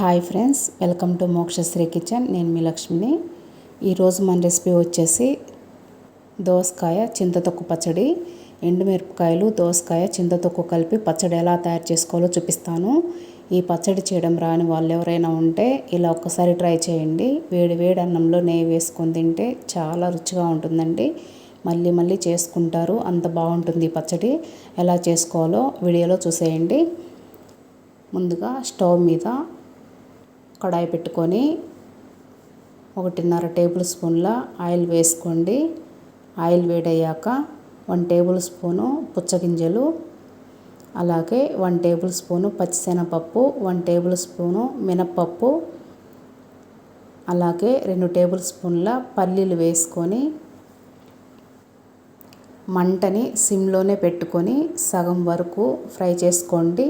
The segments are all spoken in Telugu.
Hi friends welcome to Mokshasri kitchen. నేను మీ లక్ష్మిని. ఈరోజు మన రెసిపీ వచ్చేసి దోసకాయ చింతతొక్కు పచ్చడి. ఎండుమిరపకాయలు దోసకాయ చింతతొక్కు కలిపి పచ్చడి ఎలా తయారు చేసుకోవాలో చూపిస్తాను. ఈ పచ్చడి చేయడం రాని వాళ్ళు ఎవరైనా ఉంటే ఇలా ఒక్కసారి ట్రై చేయండి. వేడి వేడి అన్నంలో నెయ్యి వేసుకొని తింటే చాలా రుచిగా ఉంటుందండి. మళ్ళీ మళ్ళీ చేసుకుంటారు అంత బాగుంటుంది ఈ పచ్చడి. ఎలా చేసుకోవాలో వీడియోలో చూసేయండి. ముందుగా స్టవ్ మీద కడాయి పెట్టుకొని ఒకటిన్నర టేబుల్ స్పూన్ల ఆయిల్ వేసుకోండి. ఆయిల్ వేడయ్యాక వన్ టేబుల్ స్పూను పుచ్చగింజలు అలాగే వన్ టేబుల్ స్పూను పచ్చిశనగపప్పు వన్ టేబుల్ స్పూను మినప్పప్పు అలాగే రెండు టేబుల్ స్పూన్ల పల్లీలు వేసుకొని మంటని సిమ్లోనే పెట్టుకొని సగం వరకు ఫ్రై చేసుకోండి.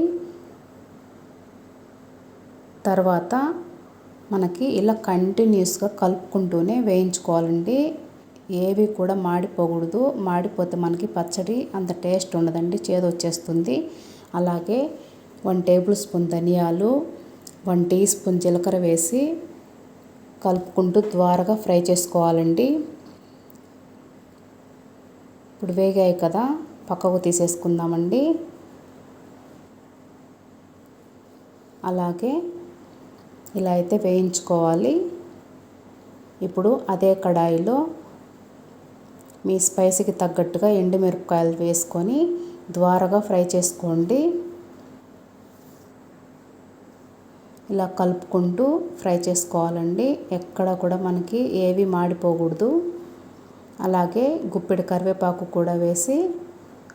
తర్వాత మనకి ఇలా కంటిన్యూస్గా కలుపుకుంటూనే వేయించుకోవాలండి. ఏవి కూడా మాడిపోకూడదు. మాడిపోతే మనకి పచ్చడి అంత టేస్ట్ ఉండదండి. చేదు వచ్చేస్తుంది. అలాగే వన్ టేబుల్ స్పూన్ ధనియాలు వన్ టీ స్పూన్ జీలకర్ర వేసి కలుపుకుంటూ ద్వారగా ఫ్రై చేసుకోవాలండి. ఇప్పుడు వేగాయి కదా పక్కకు తీసేసుకుందామండి. అలాగే ఇలా అయితే వేయించుకోవాలి. ఇప్పుడు అదే కడాయిలో మీ స్పైసీకి తగ్గట్టుగా ఎండుమిరపకాయలు వేసుకొని ద్వారగా ఫ్రై చేసుకోండి. ఇలా కలుపుకుంటూ ఫ్రై చేసుకోవాలండి. ఎక్కడ కూడా మనకి ఏవి మాడిపోకూడదు. అలాగే గుప్పెడు కరివేపాకు కూడా వేసి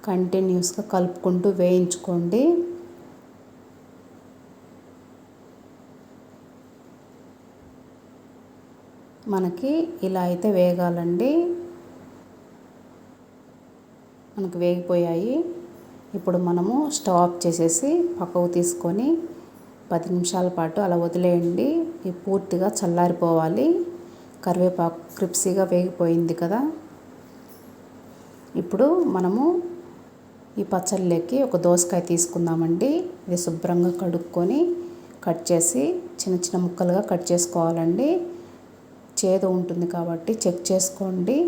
కంటిన్యూస్గా కలుపుకుంటూ వేయించుకోండి. మనకి ఇలా అయితే వేగాలండి. మనకు వేగిపోయాయి. ఇప్పుడు మనము స్టవ్ ఆఫ్ చేసేసి పక్కకు తీసుకొని పది నిమిషాల పాటు అలా వదిలేయండి. ఇది పూర్తిగా చల్లారిపోవాలి. కరివేపాకు క్రిప్సీగా వేగిపోయింది కదా. ఇప్పుడు మనము ఈ పచ్చళ్ళకి ఒక దోసకాయ తీసుకుందామండి. ఇది శుభ్రంగా కడుక్కొని కట్ చేసి చిన్న చిన్న ముక్కలుగా కట్ చేసుకోవాలండి. చేదు ఉంటుంది కాబట్టి చెక్ చేసుకోండి.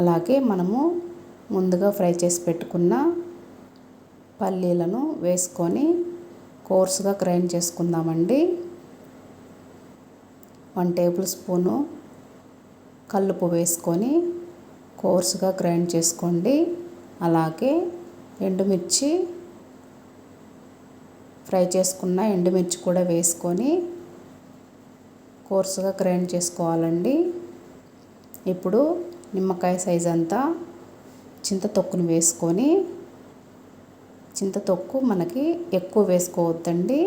అలాగే మనము ముందుగా ఫ్రై చేసి పెట్టుకున్న పల్లీలను వేసుకొని కోర్సుగా గ్రైండ్ చేసుకుందామండి. వన్ టేబుల్ స్పూను కల్లుపు వేసుకొని కోర్సుగా గ్రైండ్ చేసుకోండి. అలాగే ఎండుమిర్చి ఫ్రై చేసుకున్న ఎండుమిర్చి కూడా వేసుకొని కోర్సుగా గ్రైండ్ చేసుకోవాలండి. ఇప్పుడు నిమ్మకాయ సైజ్ అంతా చింతతొక్కును వేసుకొని చింతతొక్కు మనకి ఎక్కువ వేసుకోవద్దండి.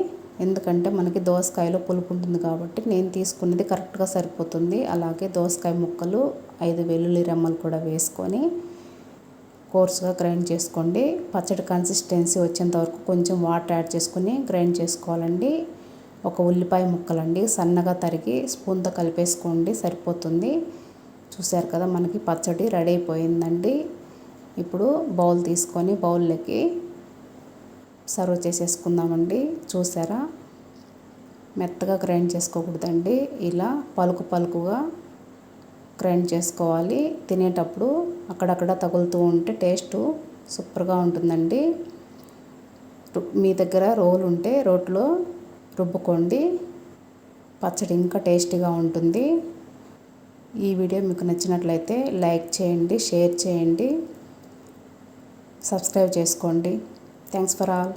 ఎందుకంటే మనకి దోసకాయలో పులుపు ఉంటుంది కాబట్టి నేను తీసుకున్నది కరెక్ట్గా సరిపోతుంది. అలాగే దోసకాయ ముక్కలు ఐదు వెల్లుల్లి రెమ్మలు కూడా వేసుకొని కోర్సుగా గ్రైండ్ చేసుకోండి. పచ్చడి కన్సిస్టెన్సీ వచ్చేంత వరకు కొంచెం వాటర్ యాడ్ చేసుకొని గ్రైండ్ చేసుకోవాలండి. ఒక ఉల్లిపాయ ముక్కలండి. సన్నగా తరిగి స్పూన్తో కలిపేసుకోండి. సరిపోతుంది. చూశారు కదా మనకి పచ్చడి రెడీ అయిపోయిందండి. ఇప్పుడు బౌల్ తీసుకొని బౌల్లోకి సర్వ్ చేసేసుకుందామండి. చూసారా మెత్తగా గ్రైండ్ చేసుకోకూడదండి. ఇలా పలుకు పలుకుగా గ్రైండ్ చేసుకోవాలి. తినేటప్పుడు అక్కడక్కడ తగులుతూ ఉంటే టేస్ట్ సూపర్గా ఉంటుందండి. మీ దగ్గర రోలు ఉంటే రోట్లో రుబ్బుకోండి. పచ్చడి ఇంకా టేస్టీగా ఉంటుంది. ఈ వీడియో మీకు నచ్చినట్లయితే లైక్ చేయండి షేర్ చేయండి. సబ్స్క్రైబ్ చేసుకోండి. Thanks for all.